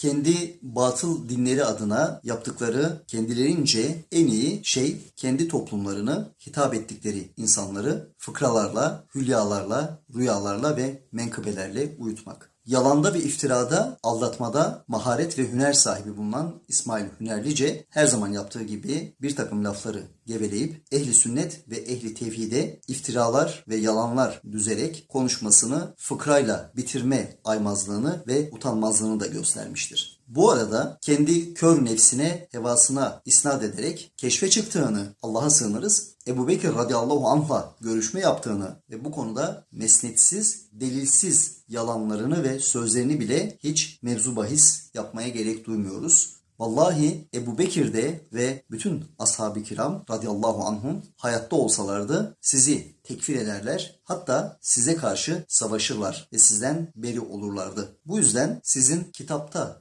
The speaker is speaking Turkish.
kendi batıl dinleri adına yaptıkları kendilerince en iyi şey kendi toplumlarını hitap ettikleri insanları fıkralarla, hülyalarla, rüyalarla ve menkıbelerle uyutmak. Yalanda ve iftirada, aldatmada maharet ve hüner sahibi bulunan İsmail Hünerlice her zaman yaptığı gibi bir takım lafları geveleyip ehli sünnet ve ehli tevhide iftiralar ve yalanlar düzerek konuşmasını fıkrayla bitirme aymazlığını ve utanmazlığını da göstermiştir. Bu arada kendi kör nefsine, hevasına isnat ederek keşfe çıktığını Allah'a sığınırız. Ebu Bekir radıyallahu anh'la görüşme yaptığını ve bu konuda mesnetsiz, delilsiz yalanlarını ve sözlerini bile hiç mevzu bahis yapmaya gerek duymuyoruz. Vallahi Ebu Bekir de ve bütün ashab-ı kiram radıyallahu anhum hayatta olsalardı sizi tekfir ederler. Hatta size karşı savaşırlar ve sizden beri olurlardı. Bu yüzden sizin kitapta